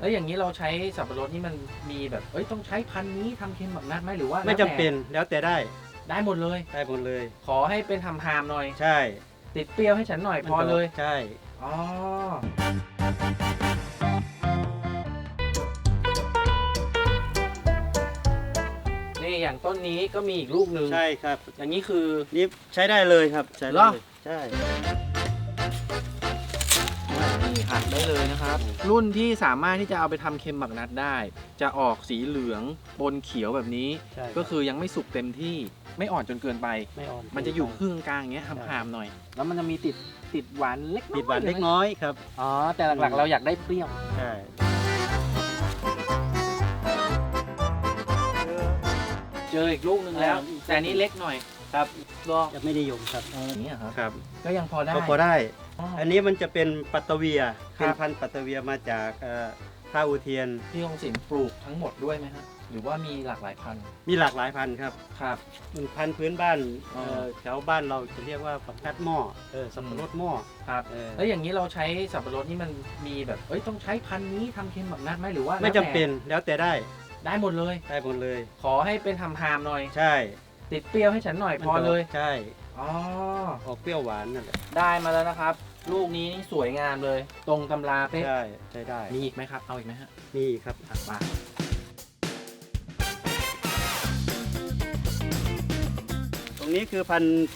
แล้วอย่างนี้เราใช้สับปะรดนี่มันมีแบบเอ้ยต้องใช้พันธุ์นี้ทำเค็มแบบนั้นไหมหรือว่าไม่จำเป็นแล้วแล้วแต่ได้แต่ได้หมดเลย ได้หมดเลย ขอให้เป็นทำฮามหน่อย ใช่ติดเปรี้ยวให้ฉันหน่อยพอเลย ใช่ อ๋อ นี่อย่างต้นนี้ก็มีอีกลูกหนึ่งใช่ครับ อย่างนี้คือ นี่ใช้ได้เลยครับ ใช้เหรได้อเลยใช่นี่ หักได้เลยนะครับ รุ่นที่สามารถที่จะเอาไปทำเค็มหมักนัดได้ จะออกสีเหลืองปนเขียวแบบนี้ใช่ก็คือยังไม่สุกเต็มที่ไม่อ่อนจนเกินไปไม่อ่อนมันจะอยู่ครึ่งกลางอย่างเงี้ยหามๆหน่อย แล้วมันจะมีติดติดหวานเล็กน้อยติดหวานเล็กน้อยครับ อ๋อ แต่หลักๆ เราอยากได้เปรี้ยว ใช่เจออีกลูกหนึ่งแล้ว แต่อันนี้เล็กหน่อย ครับรอยังไม่นิยมครับอย่างนี้ยครับ ครับก็ยังพอได้ก็พอได้ อ๋ออันนี้มันจะเป็นปัตตะเวีย ครับ เป็นพันธุ์ปัตตะเวียมาจากเอ่อท่าอุเทียน พี่คงศิลป์ปลูกทั้งหมดด้วยไหมฮะ หรือว่ามีหลากหลายพันธุ์มีหลากหลายพันธุ์ครับครับ มันพันธุ์พื้นบ้านอ๋อเอ่อแถวบ้านเราจะเรียกว่าผักกัดหม้อเออสับปะรดหม้อครับ เออแล้วอย่างนี้เราใช้สับปะรดนี่มันมีแบบเอ้ยต้องใช้พันธุ์นี้ทำเค็มแบบนั้นไหมหรือว่าไม่จำเป็นแล้วแล้วแต่ได้แต่ได้หมดเลย ได้หมดเลย ขอให้เป็นทำฮามหน่อย ใช่ ติดเปรี้ยวให้ฉันหน่อยพอเลย ใช่ อ๋อ ออกเปรี้ยวหวานนั่นแหละ ได้มาแล้วนะครับ ลูกนี้นี่สวยงามเลย ตรงตำราเป๊ะ ใช่ใช้ได้มีอีกไหมครับ เอาอีกไหมฮะมีอีกครับอะมาตรงนี้คือพันธุ์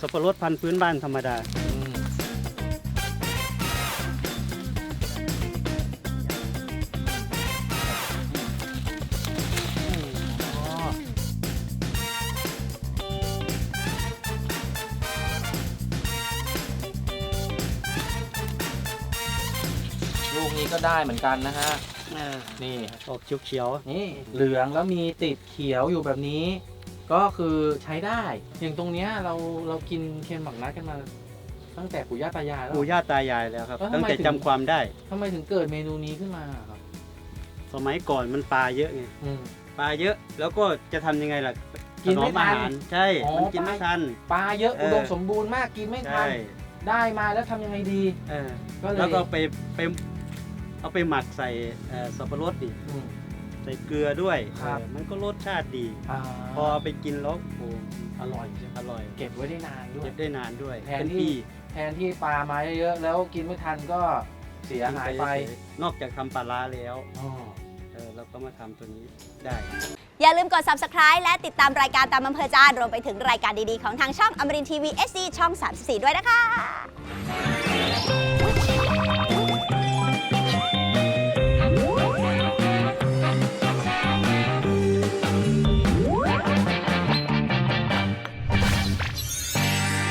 สับปะรดพันธุ์พื้นบ้านธรรมดา ลูกนี้ก็ได้เหมือนกันนะฮะนี่ออกเขียวนี่เหลืองแล้วมีติดเขียวอยู่แบบนี้ ก็คือใช้ได้ อย่างตรงเนี้ยเราเรากินเค็มหมักนัดกันมา ตั้งแต่ปู่ย่าตายายๆแล้ว ปู่ย่าตายายแล้วครับ แล้วทำไมตั้งแต่ถึง จำความได้ ทำไมถึงเกิดเมนูนี้ขึ้นมาครับสมัยก่อนมันปลาเยอะไงอืม ปลาเยอะแล้วก็จะทำยังไงล่ะกินไม่ถอทันอาหารใช่ อ๋อมันกินไม่ทัน ปลาเยอะเอออุดมสมบูรณ์มากกินไม่ทัใช่น ได้มาแล้วทำยังไงดีเออก็เลยแล้วก็ไปไปเอาไปหมักใส่เอ่อสับปะรดดิอืม ใส่เกลือด้วยครับ เออมันก็รสชาติดีอ่าพอไปกินแล้วโอ้อร่อยใช่ไหมอร่อยเก็บไว้ได้นานด้วยเก็บได้นานด้วยแทนเป็นที่ ปีแทนที่ปลามาเยอะๆแล้วกินไม่ทันก็เสียหายไปเฉยๆนอกจากทำปลาร้าแล้ว อ๋อ เออเราก็มาทำตัวนี้ได้ อย่าลืมกด subscribe และติดตามรายการตามอำเภอใจารวมไปถึงรายการดีๆ ของทางช่องอมรินทีวี SD ช่อง 34 ด้วยนะคะ